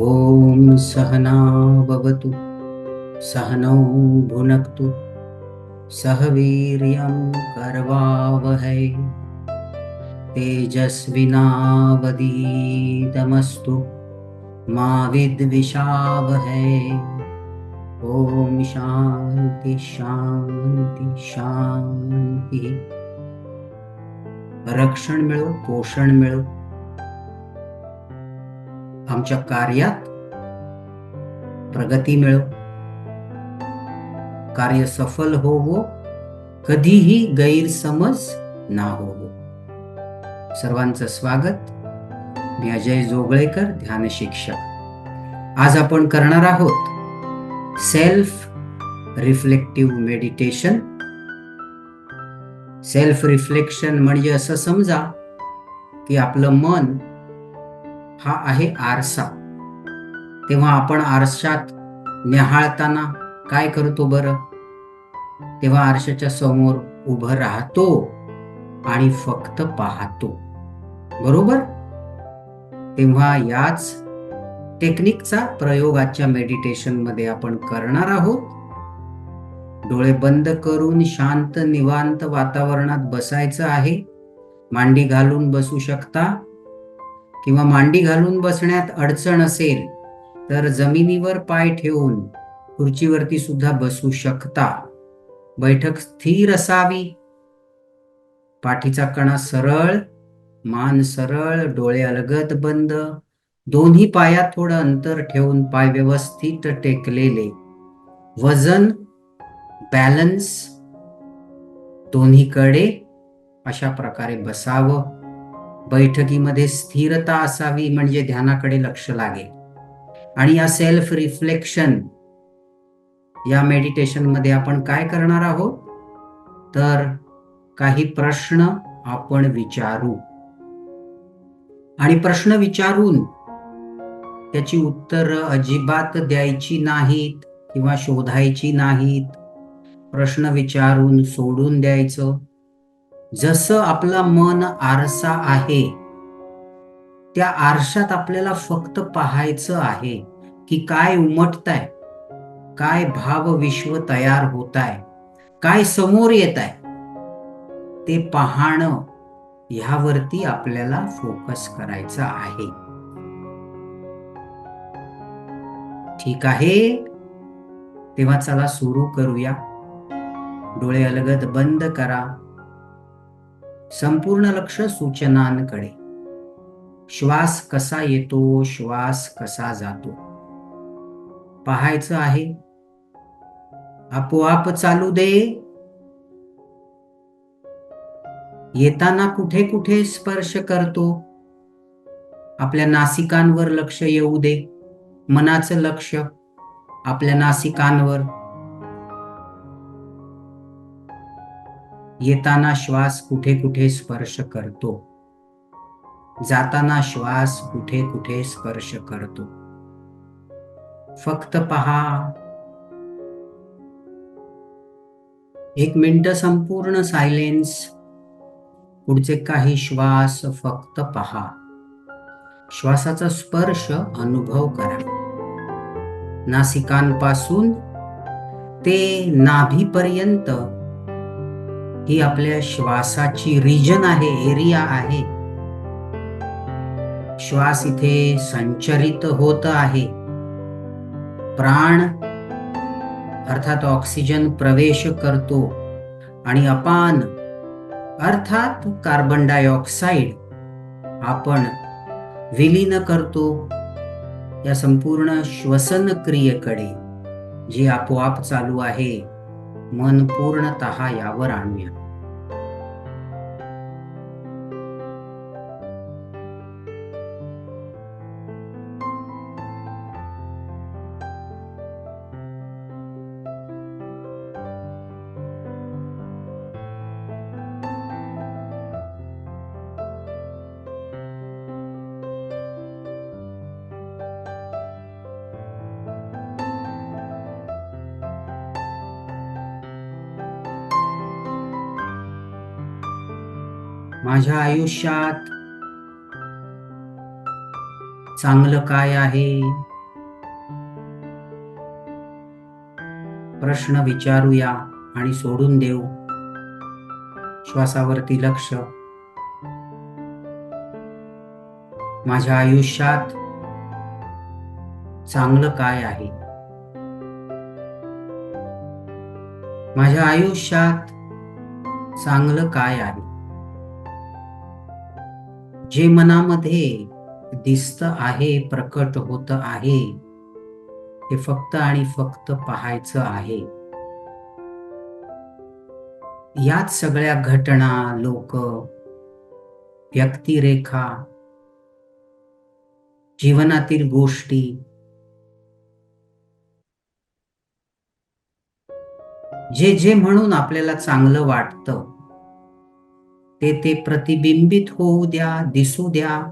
ॐ सहना भवतु, सहनौ भुनक्तु, सह वीर्यं करवावहै। तेजस्विनावदीतमस्तु मा विद्विषावहै। ॐ शान्ति शान्ति, शान्तिः। रक्षण मिळो, पोषण मिळो। आमच्या कार्यात प्रगती मिळो. कार्य सफल होवो कधीही गैरसमज ना होवो. सर्वांचं स्वागत. मी अजय जोगळेकर ध्यान शिक्षक. आज आपण करणार आहोत self reflective meditation self reflection म्हणजे असं समजा की आपलं मन हा आहे आरसा. तेव्हा आपण आरशात निहाळताना काय करतो बरं? तेव्हा आरशाच्या समोर उभं राहतो आणि फक्त पाहतो. बरोबर? तेव्हा याच टेक्निकचा प्रयोग आजच्या मेडिटेशनमध्ये आपण करणार आहोत. डोळे बंद करून शांत निवांत वातावरणात बसायचं आहे. मांडी घालून बसू शकता. किंवा मांडी घालून बसण्यात अडचण असेल तर जमिनीवर पाय ठेवून खुर्चीवरती सुद्धा बसू शकता. बैठक स्थिर असावी. पाठीचा कणा सरळ मान सरळ डोळे अलगद बंद. दोन्ही पायात थोडं अंतर ठेवून पाय व्यवस्थित टेकलेले. वजन बॅलन्स दोन्हीकडे अशा प्रकारे बसावं. बैठकीमध्ये स्थिरता असावी म्हणजे ध्यानाकडे लक्ष लागेल आणि या सेल्फ रिफ्लेक्शन या मेडिटेशनमध्ये आपण काय करणार आहोत? तर काही प्रश्न आपण विचारू. आणि प्रश्न विचारून त्याची उत्तर अजिबात द्यायची नाहीत किंवा शोधायची नाहीत. प्रश्न विचारून सोडून द्यायचं. जसं आपलं मन आरसा आहे त्या आरशात आपल्याला फक्त पाहायचं आहे की काय उमटताय काय भाव विश्व तयार होत आहे काय समोर येत आहे ते पाहणं ह्यावरती आपल्याला फोकस करायचा आहे. ठीक आहे? तेव्हा चला सुरू करूया. डोळे अलगद बंद करा. संपूर्ण लक्ष सूचनांकडे श्वास कसा येतो? श्वास कसा जातो? पाहायचं आहे. आपोआप चालू दे. येताना कुठे कुठे स्पर्श करतो? आपल्या नासिकांवर लक्ष येऊ दे. मनाचं लक्ष आपल्या नासिकांवर. येताना श्वास कुठे कुठे स्पर्श करतो? जाताना श्वास कुठे कुठे स्पर्श करतो? फक्त पहा. एक मिनिट संपूर्ण सायलेन्स. पुढचे काही श्वास फक्त पहा. श्वासाचा स्पर्श अनुभव करा. नासिकांपासून ते नाभीपर्यंत ही आपल्या श्वासाची रिजन आहे एरिया आहे. श्वास इथे संचरित होत आहे. प्राण अर्थात ऑक्सिजन प्रवेश करतो आणि अपान अर्थात कार्बन डायऑक्साईड आपण विलीन करतो या संपूर्ण श्वसन क्रियेकडे जी आपोआप चालू आहे. मन पूर्णतः यावर आणूया. माझ्या आयुष्यात चांगलं काय आहे? प्रश्न विचारूया आणि सोडून देऊ. श्वासावरती लक्ष. माझ्या आयुष्यात चांगलं काय आहे? माझ्या आयुष्यात चांगलं काय आहे? जे मनामध्ये दिसत आहे प्रकट होत आहे हे फक्त आणि फक्त पाहायचं आहे. याच सगळ्या घटना लोक व्यक्तिरेखा जीवनातील गोष्टी जे जे म्हणून आपल्याला चांगलं वाटतं ते ते प्रतिबिंबित होऊ द्या दिसू द्या.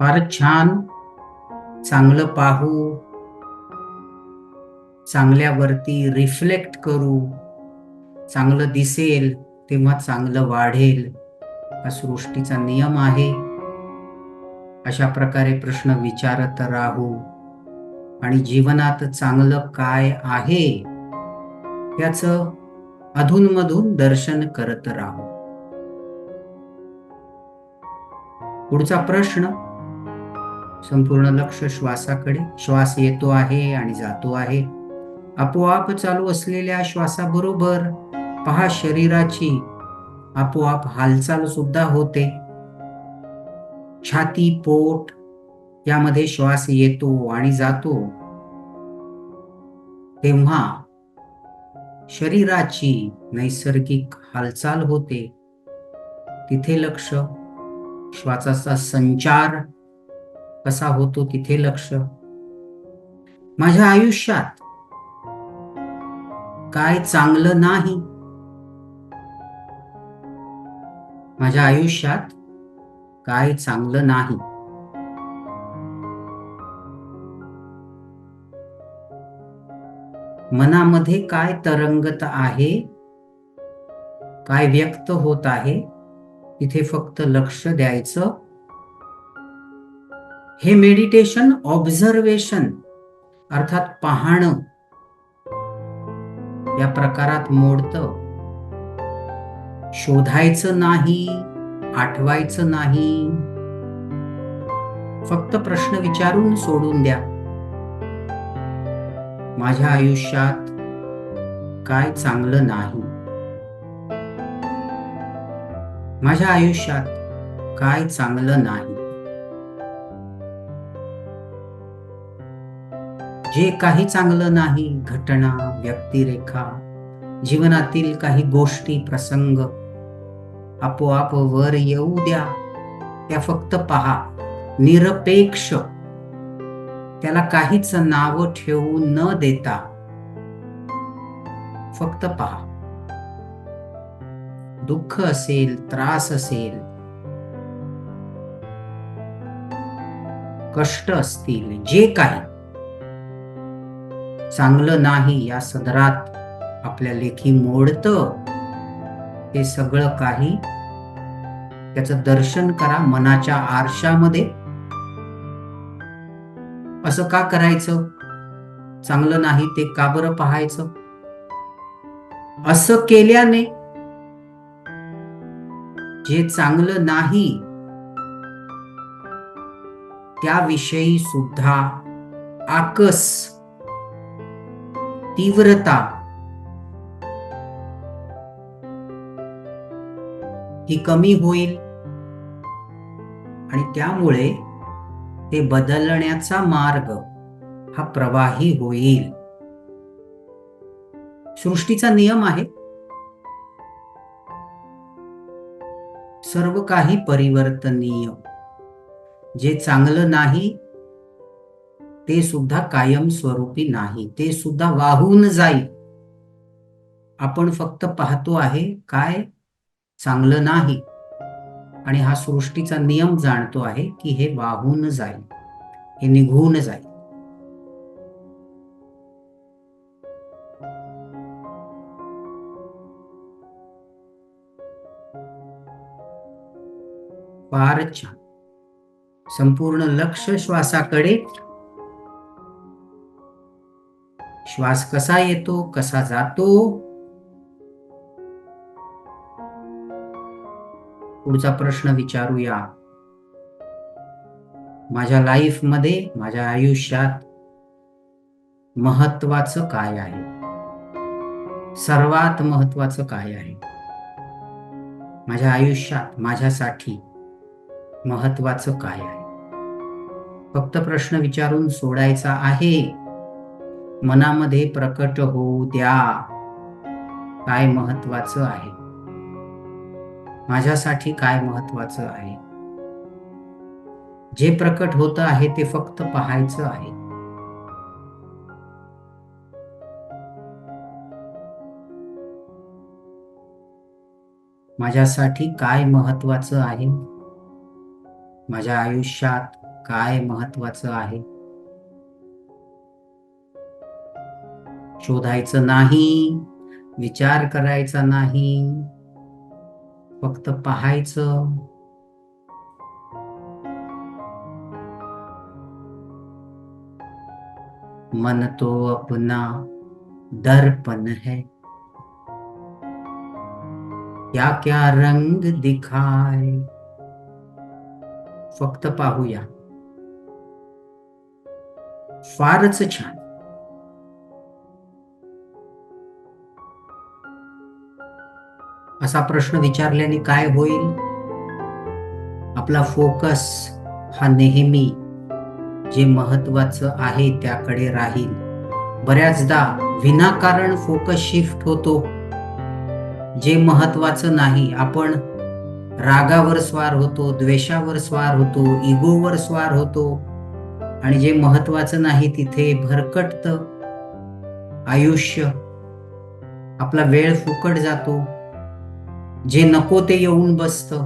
फारच छान चांगलं पाहू. चांगल्यावरती रिफ्लेक्ट करू. चांगलं दिसेल तेव्हा चांगलं वाढेल. हा सृष्टीचा नियम आहे. अशा प्रकारे प्रश्न विचारत राहू. आणि जीवनात चांगलं काय आहे? याच अधूनमधून दर्शन करत राहू. पुढचा प्रश्न. संपूर्ण लक्ष श्वासाकडे. श्वास येतो आहे आणि जातो आहे. आपोआप चालू असलेल्या श्वासाबरोबर पहा शरीराची. आपोआप हालचाल सुद्धा होते. छाती पोट यामध्ये श्वास येतो आणि जातो. तेव्हा शरीराची नैसर्गिक हालचाल होते. तिथे लक्ष. श्वासाचा संचार कसा होतो तिथे लक्ष. माझ्या आयुष्यात काय चांगलं नाही. माझ्या आयुष्यात काय चांगलं नाही. मनामध्ये काय तरंगत आहे काय व्यक्त होत आहे तिथे फक्त लक्ष द्यायचं. हे मेडिटेशन ऑब्झर्वेशन अर्थात पाहणं या प्रकारात मोडतं. शोधायचं नाही आठवायचं नाही. फक्त प्रश्न विचारून सोडून द्या. माझ्या आयुष्यात काय चांगलं नाही? माझ्या आयुष्यात काय चांगलं नाही? जे काही चांगलं नाही घटना व्यक्तिरेखा जीवनातील काही गोष्टी प्रसंग आपोआप वर येऊ द्या. त्या फक्त पहा. निरपेक्ष. त्याला काहीच नाव ठेवू न देता. फक्त पहा. दुःख असेल त्रास असेल कष्ट असतील जे काही चांगलं नाही या सदरात आपल्या लेखी मोडत. ते सगळं काही त्याचं दर्शन करा मनाच्या आरशामध्ये. असं का करायचं? चांगलं नाही ते का बरं पाहायचं? असं केल्याने जे चांगलं नाही त्याविषयी सुद्धा आकस तीव्रता. ही कमी होईल. आणि त्यामुळे ते बदलण्याचा मार्ग हा प्रवाही होईल. सृष्टीचा नियम आहे. सर्व काही परिवर्तनीय. जे चांगलं नाही ते सुद्धा कायमस्वरूपी नाही. ते सुद्धा वाहून जाईल आपण फक्त पाहतो आहे काय चांगलं नाही. आणि हा सृष्टीचा नियम जाणतो आहे की हे वाहून जाईल हे निघून जाईल फार छान. संपूर्ण लक्ष श्वासाकडे श्वास कसा येतो कसा जातो? पुढचा प्रश्न विचारूया. माझ्या लाईफमध्ये माझ्या आयुष्यात महत्वाचं काय आहे? सर्वात महत्वाचं काय आहे? माझ्या आयुष्यात माझ्यासाठी महत्वाचं काय आहे? फक्त प्रश्न विचारून सोडायचा आहे. मनामध्ये प्रकट होऊ द्या. काय महत्वाचं आहे? माझ्यासाठी काय महत्वाचं आहे? जे प्रकट होत आहे ते फक्त पाहायचं आहे. माझ्यासाठी काय महत्वाचं आहे? माझ्या आयुष्यात काय महत्वाचं आहे? शोधायचं नाही विचार करायचा नाही फक्त पाहायचं. मन तो अपना दर्पण है. क्या क्या रंग दिखाय फक्त पाहूया. फारच छान. असा प्रश्न विचारल्याने काय होईल? आपला फोकस हा नेहमी जे महत्वाचं आहे त्याकडे राहील. बऱ्याचदा विनाकारण फोकस शिफ्ट होतो. जे महत्वाचं नाही आपण रागावर स्वार होतो द्वेषावर स्वार होतो इगोवर स्वार होतो आणि जे महत्वाचं नाही तिथे भरकटत. आयुष्य आपला वेळ फुकट जातो. जे नको ते येऊन बसतं.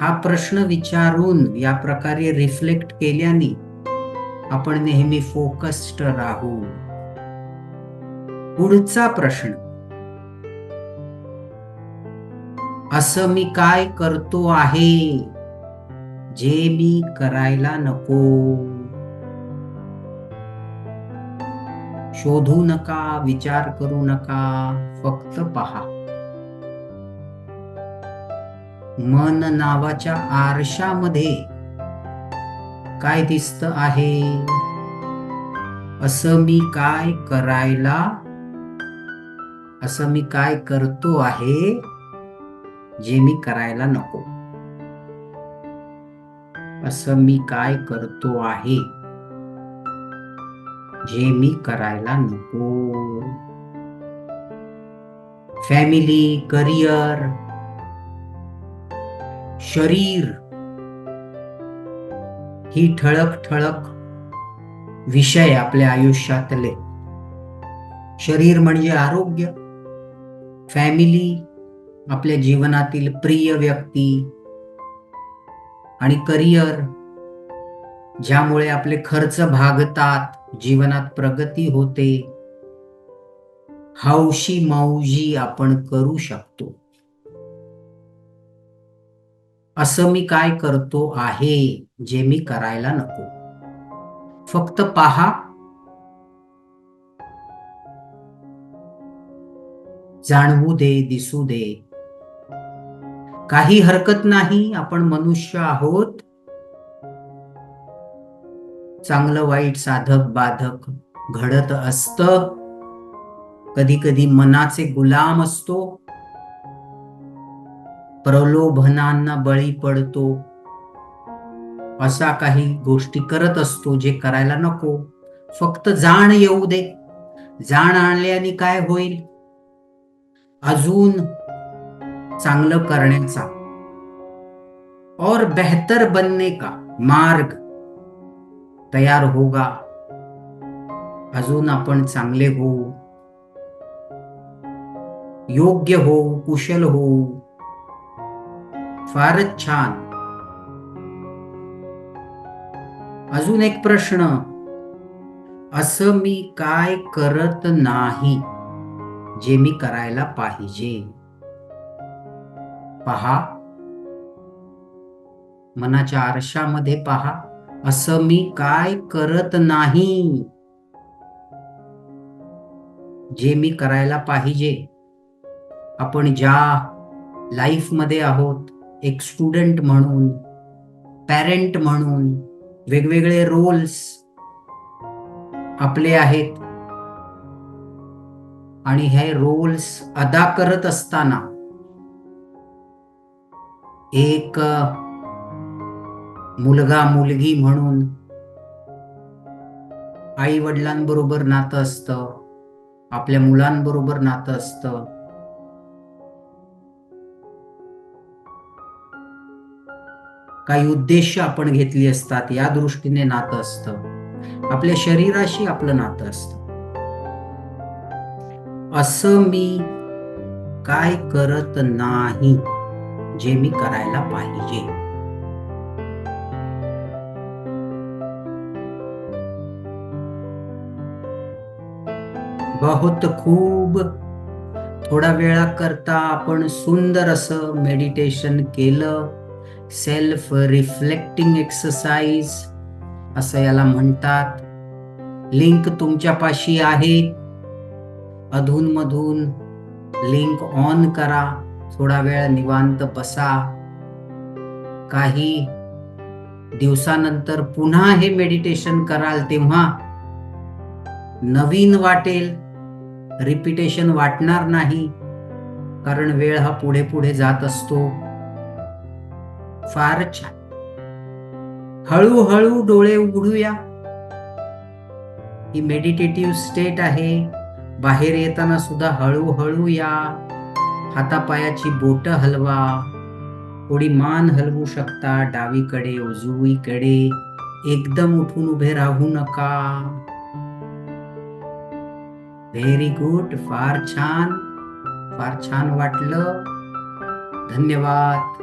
हा प्रश्न विचारून या प्रकारे रिफ्लेक्ट केल्याने आपण नेहमी फोकस्ड राहू. पुढचा प्रश्न. असं मी काय करतो आहे? जे मी करायला नको. शोधू नका विचार करू नका फक्त पहा. मन नावाच्या आरशामध्ये काय दिसत आहे? असं मी काय करायला? असं मी काय करतो आहे? जे मी करायला नको. असं मी काय करतो आहे? जे मी करायला नको. फॅमिली करिअर शरीर. ही ठळक ठळक विषय आपल्या आयुष्यातले. शरीर म्हणजे आरोग्य. फॅमिली आपल्या जीवनातील प्रिय व्यक्ती आणि करिअर ज्यामुळे आपले खर्च भागतात जीवनात प्रगती होते. हौशी मौजी आपण करू शकतो. असं मी काय करतो आहे जे मी करायला नको. फक्त पहा. जाणवू दे दिसू दे. काही हरकत नाही आपण मनुष्य आहोत. चांगलं वाईट साधक बाधक घडत असत. कधी कधी मनाचे गुलाम असतो. प्रलोभनांना बळी पडतो. असा काही गोष्टी करत असतो जे करायला नको. फक्त जाण येऊ दे. जाण आणल्याने काय होईल? अजून चांगलं करण्याचा. और बेहतर बनने का मार्ग तयार होगा. अजून आपण चांगले होऊ. योग्य होऊ कुशल होऊ. फारच छान. अजून एक प्रश्न. असं मी काय करत नाही जे मी करायला पाहिजे? पहा. मनाच्या आरशामध्ये पहा. असं मी काय करत नाही जे मी करायला पाहिजे? आपण ज्या लाईफमध्ये आहोत एक स्टुडंट म्हणून पॅरेंट म्हणून वेगवेगळे रोल्स आपले आहेत. आणि हे रोल्स अदा करत असताना एक मुलगा मुलगी म्हणून आई वडिलांबरोबर नातं असतं आपल्या मुलांबरोबर नातं असतं. काही उद्देश आपण घेतली असतात या दृष्टीने नातं असतं. आपल्या शरीराशी आपलं नातं असतं. असं मी काय करत नाही जे मी करायला पाहिजे. बहुत खूप थोडा वेळा करता आपण सुंदर असं मेडिटेशन केलं. सेल्फ रिफ्लेक्टिंग एक्सरसाइज असं याला म्हणतात. लिंक तुमच्यापाशी आहे. अधूनमधून लिंक ऑन करा. थोडा वेळ निवांत बसा. काही दिवसानंतर पुन्हा हे मेडिटेशन कराल तेव्हा नवीन वाटेल. रिपिटेशन वाटणार नाही. कारण वेळ हा पुढे पुढे जात असतो. फार छान. हळूहळू डोळे उघडूया. ही मेडिटेटिव्ह स्टेट आहे. बाहेर येताना सुद्धा हळूहळू या. हातापायाची बोट हलवा. थोडी मान हलवू शकता. डावीकडे उजवीकडे. एकदम उठून उभे राहू नका. व्हेरी गुड फार छान. फार छान वाटलं. धन्यवाद.